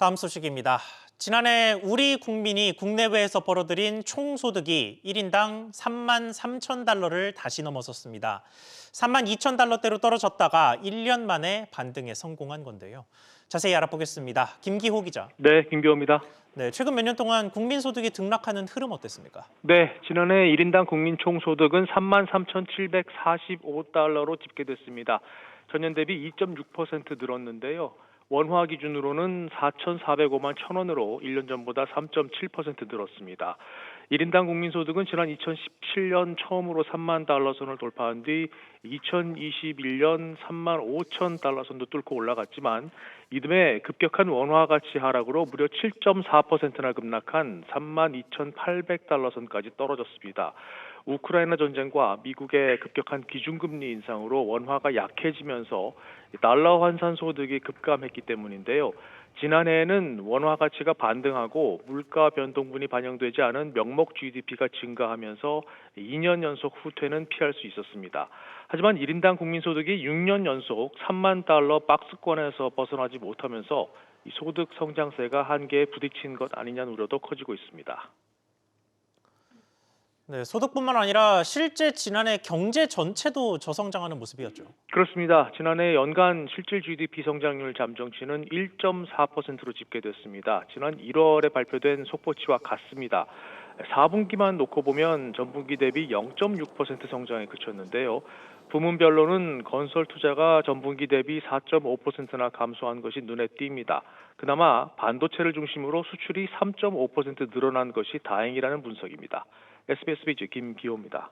다음 소식입니다. 지난해 우리 국민이 국내외에서 벌어들인 총소득이 1인당 3만 3천 달러를 다시 넘어섰습니다. 3만 2천 달러대로 떨어졌다가 1년 만에 반등에 성공한 건데요. 자세히 알아보겠습니다. 김기호 기자. 네, 김기호입니다. 네, 최근 몇 년 동안 국민 소득이 등락하는 흐름 어땠습니까? 네, 지난해 1인당 국민 총소득은 33,745달러로 집계됐습니다. 전년 대비 2.6% 늘었는데요. 원화 기준으로는 4,405만 1,000원으로 1년 전보다 3.7% 늘었습니다. 1인당 국민소득은 지난 2017년 처음으로 3만 달러 선을 돌파한 뒤 2021년 3만 5천 달러 선도 뚫고 올라갔지만 이듬해 급격한 원화 가치 하락으로 무려 7.4%나 급락한 3만 2,800달러 선까지 떨어졌습니다. 우크라이나 전쟁과 미국의 급격한 기준금리 인상으로 원화가 약해지면서 달러 환산 소득이 급감했기 때문인데요. 지난해에는 원화 가치가 반등하고 물가 변동분이 반영되지 않은 명목 GDP가 증가하면서 2년 연속 후퇴는 피할 수 있었습니다. 하지만 1인당 국민소득이 6년 연속 3만 달러 박스권에서 벗어나지 못하면서 이 소득 성장세가 한계에 부딪힌 것 아니냐는 우려도 커지고 있습니다. 네, 소득뿐만 아니라 실제 지난해 경제 전체도 저성장하는 모습이었죠. 그렇습니다. 지난해 연간 실질 GDP 성장률 잠정치는 1.4%로 집계됐습니다. 지난 1월에 발표된 속보치와 같습니다. 4분기만 놓고 보면 전분기 대비 0.6% 성장에 그쳤는데요. 부문별로는 건설 투자가 전분기 대비 4.5%나 감소한 것이 눈에 띕니다. 그나마 반도체를 중심으로 수출이 3.5% 늘어난 것이 다행이라는 분석입니다. SBS 비즈 김기호입니다.